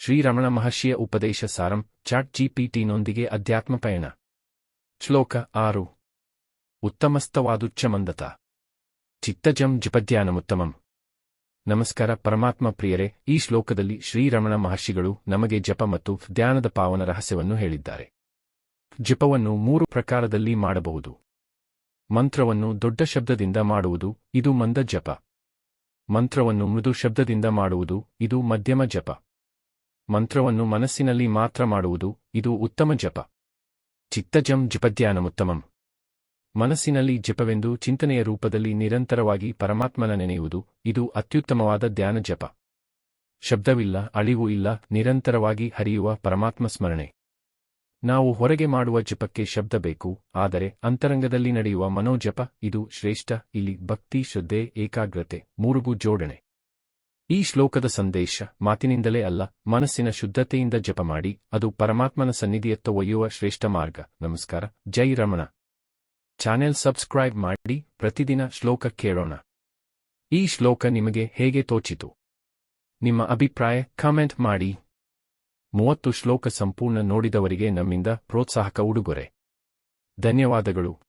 ಶ್ರೀರಮಣ ಮಹರ್ಷಿಯ ಉಪದೇಶ ಸಾರಂ ಚಾಟ್ ಜಿಪಿಟಿನೊಂದಿಗೆ ಅಧ್ಯಾತ್ಮ ಪಯಣ. ಶ್ಲೋಕ ಆರು. ಉತ್ತಮಸ್ತವಾದುಚ್ಚಮಂದತ ಚಿತ್ತಜಂ ಜಪಧ್ಯಾನಮುತ್ತಮಂ ನಮಸ್ಕಾರ ಪರಮಾತ್ಮ ಪ್ರಿಯರೇ, ಈ ಶ್ಲೋಕದಲ್ಲಿ ಶ್ರೀರಮಣ ಮಹರ್ಷಿಗಳು ನಮಗೆ ಜಪ ಮತ್ತು ಧ್ಯಾನದ ಪಾವನ ರಹಸ್ಯವನ್ನು ಹೇಳಿದ್ದಾರೆ. ಜಪವನ್ನು ಮೂರು ಪ್ರಕಾರದಲ್ಲಿ ಮಾಡಬಹುದು. ಮಂತ್ರವನ್ನು ದೊಡ್ಡ ಶಬ್ದದಿಂದ ಮಾಡುವುದು, ಇದು ಮಂದ ಜಪ ಮಂತ್ರವನ್ನು ಮೃದು ಶಬ್ದದಿಂದ ಮಾಡುವುದು, ಇದು ಮಧ್ಯಮ ಜಪ. ಮಂತ್ರವನ್ನು ಮನಸ್ಸಿನಲ್ಲಿ ಮಾತ್ರ ಮಾಡುವುದು ಇದು ಉತ್ತಮ ಜಪ. ಚಿತ್ತಜಂ ಜಪಧ್ಯಾನಮುತ್ತಮಂ. ಮನಸ್ಸಿನಲ್ಲಿ ಜಪವೆಂದು ಚಿಂತನೆಯ ರೂಪದಲ್ಲಿ ನಿರಂತರವಾಗಿ ಪರಮಾತ್ಮನ ನೆನೆಯುವುದು ಇದು ಅತ್ಯುತ್ತಮವಾದ ಧ್ಯಾನ ಜಪ. ಶಬ್ದವಿಲ್ಲ, ಅಳಿವು ಇಲ್ಲ, ನಿರಂತರವಾಗಿ ಹರಿಯುವ ಪರಮಾತ್ಮ ಸ್ಮರಣೆ. ನಾವು ಹೊರಗೆ ಮಾಡುವ ಜಪಕ್ಕೆ ಶಬ್ದ ಬೇಕು, ಆದರೆ ಅಂತರಂಗದಲ್ಲಿ ನಡೆಯುವ ಮನೋಜಪ ಇದು ಶ್ರೇಷ್ಠ, ಇಲ್ಲಿ ಭಕ್ತಿ, ಶ್ರದ್ಧೆ, ಏಕಾಗ್ರತೆ, ಮೂರುಗೂ ಜೋಡಣೆ. ಈ ಶ್ಲೋಕದ ಸಂದೇಶ ಮಾತಿನಿಂದಲೇ ಅಲ್ಲ, ಮನಸ್ಸಿನ ಶುದ್ಧತೆಯಿಂದ ಜಪ ಮಾಡಿ, ಅದು ಪರಮಾತ್ಮನ ಸನ್ನಿಧಿಯತ್ತ ಒಯ್ಯುವ ಶ್ರೇಷ್ಠ ಮಾರ್ಗ. ನಮಸ್ಕಾರ, ಜೈ ರಮಣ. ಚಾನೆಲ್ ಸಬ್ಸ್ಕ್ರೈಬ್ ಮಾಡಿ, ಪ್ರತಿದಿನ ಶ್ಲೋಕ ಕೇಳೋಣ. ಈ ಶ್ಲೋಕ ನಿಮಗೆ ಹೇಗೆ ತೋಚಿತು? ನಿಮ್ಮ ಅಭಿಪ್ರಾಯ ಕಾಮೆಂಟ್ ಮಾಡಿ. ಮೂವತ್ತು ಶ್ಲೋಕ ಸಂಪೂರ್ಣ ನೋಡಿದವರಿಗೆ ನಮ್ಮಿಂದ ಪ್ರೋತ್ಸಾಹಕ ಉಡುಗೊರೆ. ಧನ್ಯವಾದಗಳು.